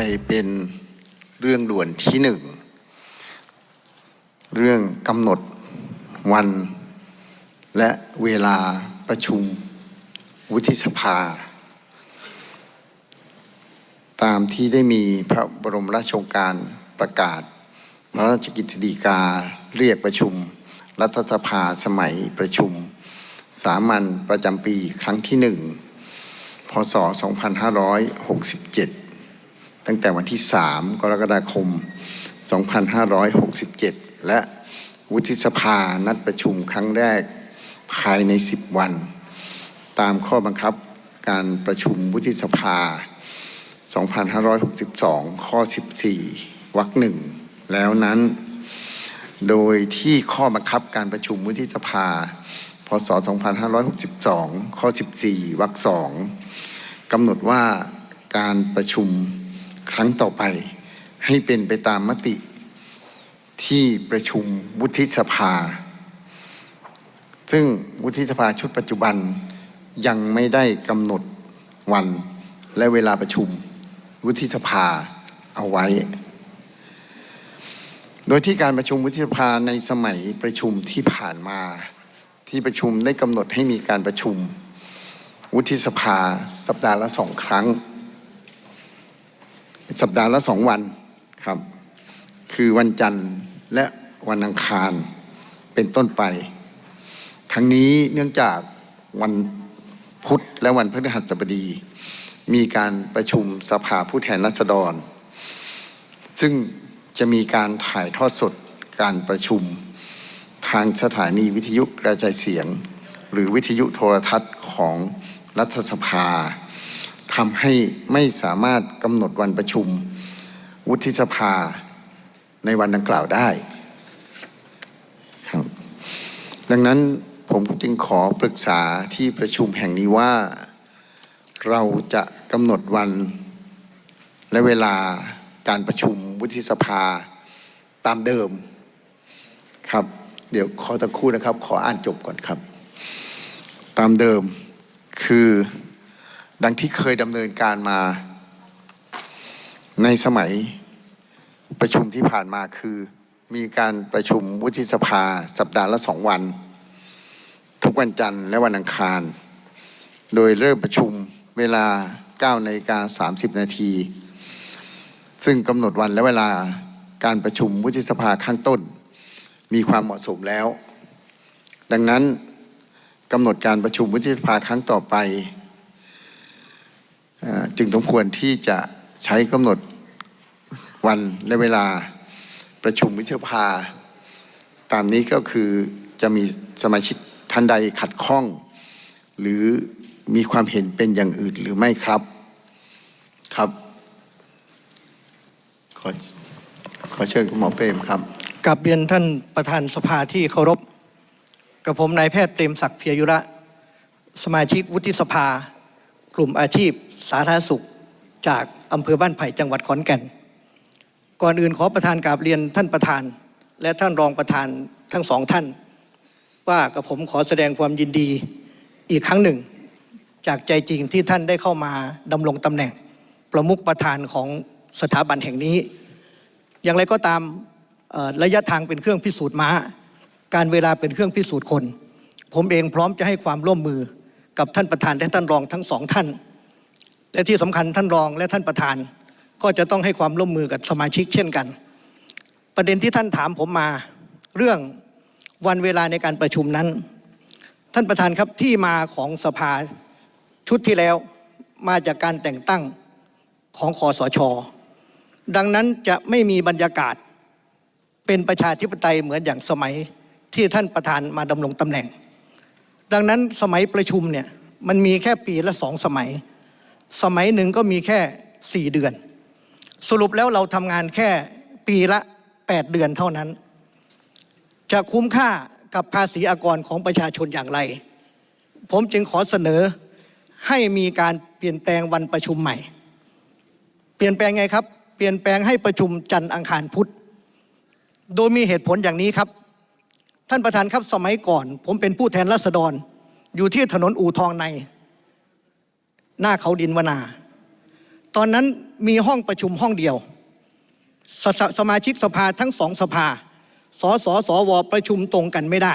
ไปเป็นเรื่องด่วนที่หนึ่ง เรื่องกำหนดวัน และเวลาประชุมวุฒิสภา ตามที่ได้มีพระบรมราชโองการประกาศ พระราชกิจสีกาเรียกประชุม รัฐสภาสมัยประชุม สามัญประจำปีครั้งที่หนึ่งพศ 2567 ตั้งแต่วันที่ 3 กรกฎาคม 2567 และวุฒิสภานัดประชุมครั้งแรกภายใน 10 วัน ตามข้อบังคับการประชุมวุฒิสภา 2562 ข้อ 14 วรรคหนึ่งแล้วนั้น โดยที่ข้อบังคับการประชุมวุฒิสภา พศ 2562 ข้อ 14 วรรคสองกำหนดว่าการประชุม ครั้งต่อไปให้เป็นไปตามมติที่ประชุมวุฒิสภา ซึ่งวุฒิสภาชุดปัจจุบันยังไม่ได้กำหนดวันและเวลาประชุมวุฒิสภาเอาไว้ โดยที่การประชุมวุฒิสภาในสมัยประชุมที่ผ่านมา ที่ประชุมได้กำหนดให้มีการประชุม วุฒิสภาสัปดาห์ละสองครั้ง สัปดาห์ละสองวันครับ คือวันจันทร์และวันอังคารเป็นต้นไป ทั้งนี้เนื่องจากวันพุธและวันพฤหัสบดี มีการประชุมสภาผู้แทนราษฎร ซึ่งจะมีการถ่ายทอดสดการประชุมทางสถานีวิทยุกระจายเสียง หรือวิทยุโทรทัศน์ของรัฐสภา ทำให้ไม่สามารถกำหนดวันประชุม วุฒิสภาในวันดังกล่าวได้ครับดังนั้นผมจึงขอปรึกษาที่ประชุมแห่งนี้ว่า เราจะกำหนดวันและเวลาการประชุมวุฒิสภาตามเดิมครับ เดี๋ยวขอตะคู่นะครับ ขออ่านจบก่อนครับ ตามเดิมคือ ดังที่เคยดำเนินการมาในสมัยประชุมที่ผ่านมาคือ มีการประชุมวุฒิสภาสัปดาห์ละสองวัน ทุกวันจันทร์และวันอังคาร โดยเริ่มประชุมเวลา9นาฬิกา30 นาที ซึ่งกำหนดวันและเวลาการประชุมวุฒิสภาข้างต้น มีความเหมาะสมแล้ว ดังนั้นกำหนดการประชุมวุฒิสภาครั้งต่อไป จึงสมควรที่จะใช้กำหนดวันและเวลาประชุมวุฒิสภา ตามนี้ก็คือจะมีสมาชิกท่านใดขัดข้อง หรือมีความเห็นเป็นอย่างอื่นหรือไม่ครับครับขอขอเชิญคุณหมอเปรมครับกับเรียนท่านประธานสภาที่เคารพ กับผมนายแพทย์เปรมศักดิ์เพียยุระ สมาชิกวุฒิสภา กลุ่มอาชีพ สาธารณสุขจากอำเภอบ้านไผ่จังหวัดขอนแก่น ก่อนอื่นขอประธานกราบเรียนท่านประธาน และท่านรองประธานทั้งสองท่าน ว่ากับผมขอแสดงความยินดีอีกครั้งหนึ่ง จากใจจริงที่ท่านได้เข้ามาดำรงตำแหน่ง ประมุขประธานของสถาบันแห่งนี้ อย่างไรก็ตามระยะทางเป็นเครื่องพิสูจน์ม้า การเวลาเป็นเครื่องพิสูจน์คน ผมเองพร้อมจะให้ความร่วมมือกับท่านประธานและท่านรองทั้งสองท่าน และที่สำคัญท่านรองและท่านประธาน ก็จะต้องให้ความร่วมมือกับสมาชิกเช่นกัน ประเด็นที่ท่านถามผมมาเรื่องวันเวลาในการประชุมนั้น ท่านประธานครับที่มาของสภาชุดที่แล้วมาจากการแต่งตั้งของคอสช ดังนั้นจะไม่มีบรรยากาศเป็นประชาธิปไตยเหมือนอย่างสมัยที่ท่านประธานมาดำรงตำแหน่ง ดังนั้นสมัยประชุมเนี่ยมันมีแค่ปีละสองสมัย สมัยหนึ่งก็มีแค่สี่เดือน สรุปแล้วเราทำงานแค่ปีละแปดเดือนเท่านั้น จะคุ้มค่ากับภาษีอากรของประชาชนอย่างไร ผมจึงขอเสนอให้มีการเปลี่ยนแปลงวันประชุมใหม่ เปลี่ยนแปลงไงครับ เปลี่ยนแปลงให้ประชุมจันทร์อังคารพุธ โดยมีเหตุผลอย่างนี้ครับ ท่านประธานครับสมัยก่อน ผมเป็นผู้แทนราษฎรอยู่ที่ถนนอู่ทองใน หน้าเขาดินวนา ตอนนั้นมีห้องประชุมห้องเดียว สสสมาชิกสภาทั้งสองสภา สสสวประชุมตรงกันไม่ได้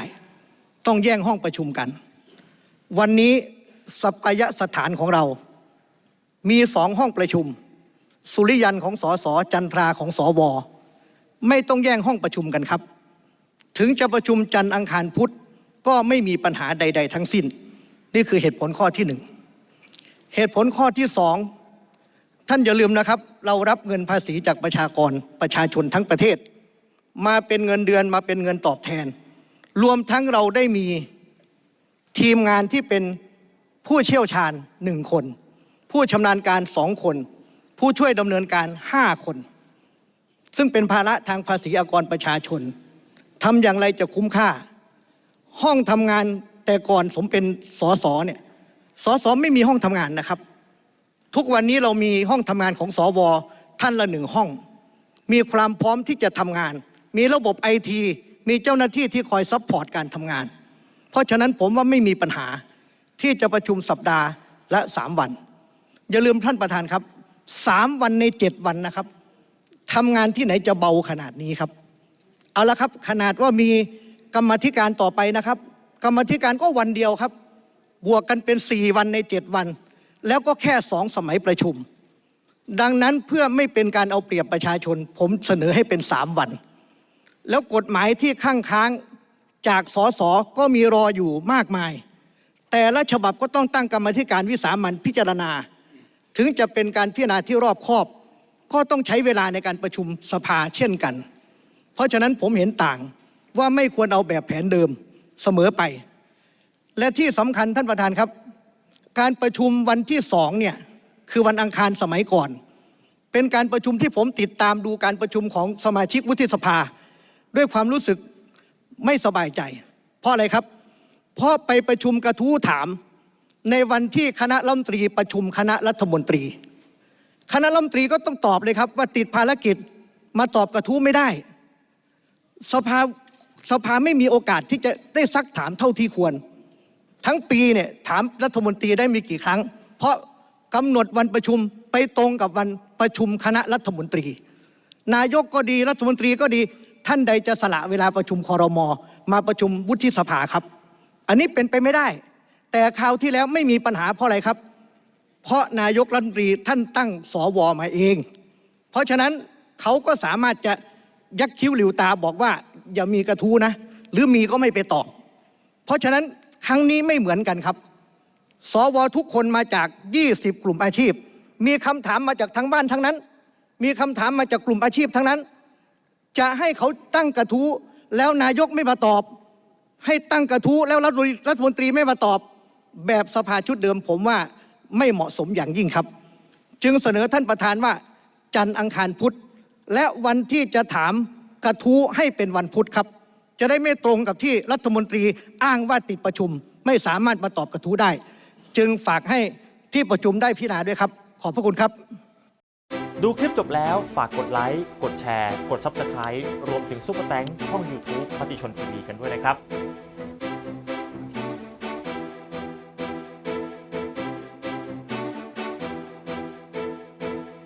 ต้องแย่งห้องประชุมกัน วันนี้สัปยสถานของเรา มีสองห้องประชุม สุริยันของสสจันทราของสว ไม่ต้องแย่งห้องประชุมกันครับ ถึงจะประชุมจันทร์อังคารพุธก็ไม่มีปัญหาใด ๆ ทั้งสิ้น นี่คือเหตุผลข้อที่หนึ่ง เหตุผลข้อที่สองท่านอย่าลืมนะครับ เรารับเงินภาษีจากประชากรประชาชนทั้งประเทศ มาเป็นเงินเดือนมาเป็นเงินตอบแทน รวมทั้งเราได้มีทีมงานที่เป็นผู้เชี่ยวชาญหนึ่งคน ผู้ชำนาญการสองคน ผู้ช่วยดำเนินการห้าคน ซึ่งเป็นภาระทางภาษีอากรประชาชนทำอย่างไรจะคุ้มค่า ห้องทำงานแต่ก่อนผมเป็นสอสอเนี่ย สอสอไม่มีห้องทำงานนะครับ ทุกวันนี้เรามีห้องทำงานของสวท่านละหนึ่งห้อง มีความพร้อมที่จะทำงาน มีระบบไอทีมีเจ้าหน้าที่ที่คอยซัพพอร์ตการทำงาน เพราะฉะนั้นผมว่าไม่มีปัญหาที่จะประชุมสัปดาห์ละสามวัน อย่าลืมท่านประธานครับสามวันในเจ็ดวันนะครับทำงานที่ไหนจะเบาขนาดนี้ครับ เอาละครับขนาดว่ามีกรรมธิการต่อไปนะครับ กรรมธิการก็วันเดียวครับ วกกันเป็นสี่วันในเจ็ดวัน แล้วก็แค่สองสมัยประชุม ดังนั้นเพื่อไม่เป็นการเอาเปรียบประชาชน ผมเสนอให้เป็นสามวัน แล้วกฎหมายที่ข้างค้างจากสสก็มีรออยู่มากมาย แต่ละฉบับก็ต้องตั้งกรรมธิการวิสามันพิจารณา ถึงจะเป็นการพิจารณาที่รอบคอบ ก็ต้องใช้เวลาในการประชุมสภาเช่นกัน เพราะฉะนั้นผมเห็นต่างว่าไม่ควรเอาแบบแผนเดิมเสมอไป และที่สำคัญท่านประธานครับ การประชุมวันที่สองเนี่ยคือวันอังคารสมัยก่อน เป็นการประชุมที่ผมติดตามดูการประชุมของสมาชิกวุฒิสภา ด้วยความรู้สึกไม่สบายใจ เพราะอะไรครับ เพราะไปประชุมกระทู้ถามในวันที่คณะรัฐมนตรีประชุมคณะรัฐมนตรี คณะรัฐมนตรีก็ต้องตอบเลยครับ ว่าติดภารกิจมาตอบกระทู้ไม่ได้ สภาสภาไม่มีโอกาสที่จะได้ซักถามเท่าที่ควร ทั้งปีเนี่ยถามรัฐมนตรีได้มีกี่ครั้ง เพราะกำหนดวันประชุมไปตรงกับวันประชุมคณะรัฐมนตรี นายกก็ดีรัฐมนตรีก็ดีท่านใดจะสละเวลาประชุมคอรมอมาประชุมวุฒิสภาครับ อันนี้เป็นไปไม่ได้ แต่คราวที่แล้วไม่มีปัญหาเพราะอะไรครับ เพราะนายกรัฐมนตรีท่านตั้งสวมาเอง เพราะฉะนั้นเขาก็สามารถจะยักคิ้วหลิวตาบอกว่าอย่ามีกระทู้นะ หรือมีก็ไม่ไปตอบ เพราะฉะนั้น ครั้งนี้ไม่เหมือนกันครับ สวทุกคนมาจาก 20 กลุ่มอาชีพ มีคำถามมาจากทั้งบ้านทั้งนั้น มีคำถามมาจากกลุ่มอาชีพทั้งนั้น จะให้เขาตั้งกระทู้แล้วนายกไม่มาตอบ ให้ตั้งกระทู้แล้วรัฐมนตรีรัฐมนตรีไม่มาตอบ แบบสภาชุดเดิมผมว่าไม่เหมาะสมอย่างยิ่งครับ จึงเสนอท่านประธานว่า จันทร์อังคารพุธและวันที่จะถามกระทู้ให้เป็นวันพุธครับ จะได้ไม่ตรงกับที่รัฐมนตรีอ้างว่าติดประชุม ไม่สามารถมาตอบกระทู้ได้ จึงฝากให้ที่ประชุมได้พิจารณาด้วยครับ ขอบพระคุณครับ ดูคลิปจบแล้วฝากกดไลค์กดแชร์ กด Subscribe รวมถึงซุปเปอร์แตงช่อง YouTube มติชนทีวีกันด้วยนะครับ